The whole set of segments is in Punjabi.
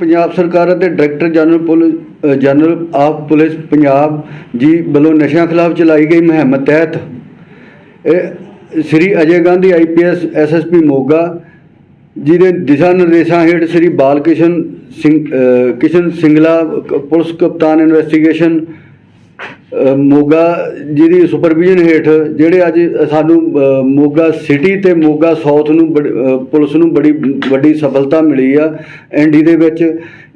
ਪੰਜਾਬ ਸਰਕਾਰ ਅਤੇ director general police general of police Punjab ji ਵੱਲੋਂ ਨਸ਼ਿਆਂ ਖਿਲਾਫ ਚਲਾਈ ਗਈ ਮੁਹਿੰਮ ਤਹਿਤ। ਸ੍ਰੀ ਅਜੇ ਗਾਂਧੀ ਆਈਪੀਐਸ ਐਸਐਸਪੀ ਮੋਗਾ ਜੀ ਦੇ ਦਿਸ਼ਾ ਨਿਰਦੇਸ਼ਾਂ ਹੇਠ ਸ੍ਰੀ ਬਾਲ ਸਿੰਘ ਕਿਸ਼ਨ ਸਿੰਗਲਾ, ਪੁਲਿਸ ਕਪਤਾਨ ਇਨਵੈਸਟੀਗੇਸ਼ਨ ਮੋਗਾ ਜਿਹਦੀ ਸੁਪਰਵਿਜ਼ਨ ਹੇਠ ਜਿਹੜੇ ਅੱਜ ਸਾਨੂੰ ਮੋਗਾ ਸਿਟੀ ਤੇ ਮੋਗਾ ਸਾਊਥ ਨੂੰ ਬੜ- ਪੁਲਿਸ ਨੂੰ ਬੜੀ ਵੱਡੀ ਸਫਲਤਾ ਮਿਲੀ ਆ ਐਨਡੀ ਦੇ ਵਿੱਚ।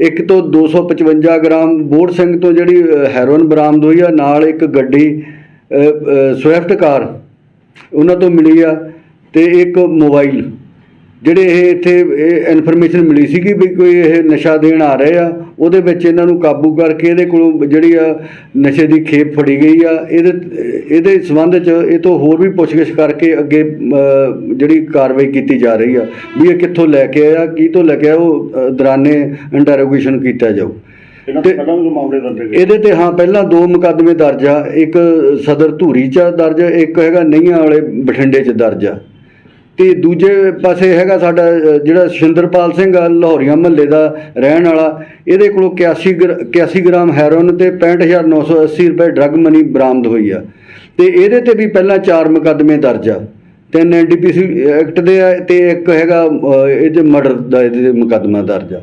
ਇੱਕ ਤੋਂ 255 ਗ੍ਰਾਮ ਬੋੜ ਸਿੰਘ ਤੋਂ ਜਿਹੜੀ ਹੈਰੋਇਨ ਬਰਾਮਦ ਹੋਈ ਆ ਨਾਲ ਇੱਕ ਗੱਡੀ ਅ, ਸਵਿਫਟ ਕਾਰ ਉਹਨਾਂ ਤੋਂ ਮਿਲੀ ਆ ਤੇ ਇੱਕ ਮੋਬਾਈਲ। ਜਿਹੜੇ ਇਹ ਇੱਥੇ ਇਹ ਇਨਫੋਰਮੇਸ਼ਨ ਮਿਲੀ ਸੀ ਕਿ ਵੀ ਕੋਈ ਇਹ ਨਸ਼ਾ ਦੇਣ ਆ ਰਹੇ ਆ ਉਹਦੇ ਵਿੱਚ ਇਹਨਾਂ ਨੂੰ ਕਾਬੂ ਕਰਕੇ ਇਹਦੇ ਕੋਲੋਂ ਜਿਹੜੀ ਆ ਨਸ਼ੇ ਦੀ ਖੇਪ ਫੜੀ ਗਈ ਆ। ਇਹਦੇ ਇਹਦੇ ਸੰਬੰਧ ਚ ਇਹ ਤੋਂ ਹੋਰ ਵੀ ਪੁੱਛਗਿੱਛ ਕਰਕੇ ਅੱਗੇ ਜਿਹੜੀ ਕਾਰਵਾਈ ਕੀਤੀ ਜਾ ਰਹੀ ਆ। ਵੀ ਇਹ ਕਿੱਥੋਂ ਲੈ ਕੇ ਆਇਆ ਕੀ ਤੋਂ ਲੈ ਕੇ ਆਇਆ ਉਹ ਦੌਰਾਨੇ ਇੰਟਰੋਗੇਸ਼ਨ ਕੀਤਾ ਜਾਊ। ਇਹਦੇ ਤੇ ਹਾਂ ਪਹਿਲਾਂ ਦੋ ਮੁਕੱਦਮੇ ਦਰਜ ਆ। ਇੱਕ ਸਦਰ ਧੂਰੀ ਚ ਦਰਜ ਇੱਕ ਹੈਗਾ ਨਈਆਂ ਵਾਲੇ ਬਠਿੰਡੇ ਚ ਦਰਜ ਆ। ਤੇ ਦੂਜੇ ਪਾਸੇ ਹੈਗਾ ਸਾਡਾ ਅ, ਜਿਹੜਾ ਸ਼ਿੰਦਰਪਾਲ ਸਿੰਘ ਆ ਲਾਹੌਰੀਆਂ ਮਹੱਲੇ ਦਾ ਰਹਿਣ ਵਾਲਾ ਇਹਦੇ ਕੋਲੋਂ 81 ਗ੍ਰ- 81 ਗ੍ਰਾਮ ਹੈਰੋਇਨ ਤੇ 65980 ਰੁਪਏ ਡਰੱਗ ਮਨੀ ਬਰਾਮਦ ਹੋਈ ਆ। ਤੇ ਇਹਦੇ ਤੇ ਵੀ ਪਹਿਲਾਂ ਚਾਰ ਮੁਕੱਦਮੇ ਦਰਜ ਆ। ਤਿੰਨ ਐਨਡੀਪੀਸੀ ਐਕਟ ਦੇ ਆ ਤੇ ਇੱਕ ਹੈਗਾ ਅ, ਇਹ 'ਚ ਮਰਡਰ ਦਾ ਇਹਦੇ ਤੇ ਮੁਕੱਦਮਾ ਦਰਜ ਆ।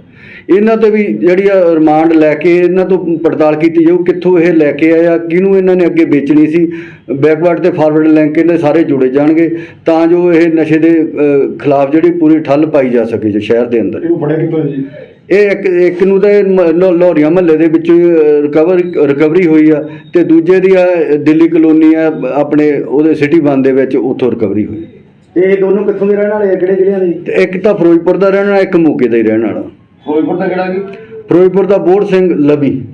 ਇਹਨਾਂ ਤੇ ਵੀ ਜਿਹੜੀ ਆ ਰਿਮਾਂਡ ਲੈ ਕੇ ਇਹਨਾਂ ਤੋਂ ਪੜਤਾਲ ਕੀਤੀ ਜਾਊ ਕਿੱਥੋਂ ਇਹ ਲੈ ਕੇ ਆਇਆ ਕਿਹਨੂੰ ਇਹਨਾਂ ਨੇ ਅੱਗੇ ਵੇਚਣੀ ਸੀ ਬੈਕਵਰਡ ਤੇ ਫਾਰਵਰਡ ਲਿੰਕ ਇਹਦੇ ਸਾਰੇ ਜੁੜੇ ਜਾਣਗੇ ਤਾਂ ਜੋ ਇਹ ਨਸ਼ੇ ਦੇ ਖਿਲਾਫ ਜਿਹੜੀ ਪੂਰੀ ਠੱਲ ਪਾਈ ਜਾ ਸਕੇ ਜੀ ਸ਼ਹਿਰ ਦੇ ਅੰਦਰ। ਇਹਨੂੰ ਫੜਿਆ ਕਿੱਥੋਂ ਜੀ? ਇਹ ਇੱਕ ਇੱਕ ਨੂੰ ਤਾਂ ਇਹ ਮ- ਲੋ- ਲਾਹੌਰੀਆਂ ਮਹੱਲੇ ਦੇ ਵਿੱਚ ਰਿਕਵਰ ਰਿਕਵਰੀ ਹੋਈ ਆ ਤੇ ਦੂਜੇ ਦੀ ਆ ਦਿੱਲੀ ਕਲੋਨੀ ਆ ਆਪਣੇ ਉਹਦੇ ਸਿਟੀ ਵਨ ਦੇ ਵਿੱਚ ਉੱਥੋਂ ਰਿਕਵਰੀ ਹੋਈ। ਇਹ ਦੋਨੋਂ ਕਿੱਥੋਂ ਦੇ ਰਹਿਣ ਵਾਲੇ ਆ? ਕਿਹੜੇ ਜ਼ਿਲ੍ਹਿਆਂ ਦੇ? ਇੱਕ ਤਾਂ ਫਿਰੋਜ਼ਪੁਰ ਦਾ ਰਹਿਣ ਵਾਲਾ ਇੱਕ ਮੋਗੇ ਦਾ ਹੀ ਰਹਿਣ ਵਾਲਾ। ਫਿਰੋਜ਼ਪੁਰ ਦਾ ਕਿਹੜਾ ਜੀ? ਫਿਰੋਜ਼ਪੁਰ ਦਾ ਬੋੜ ਸਿੰਘ ਲਵੀ।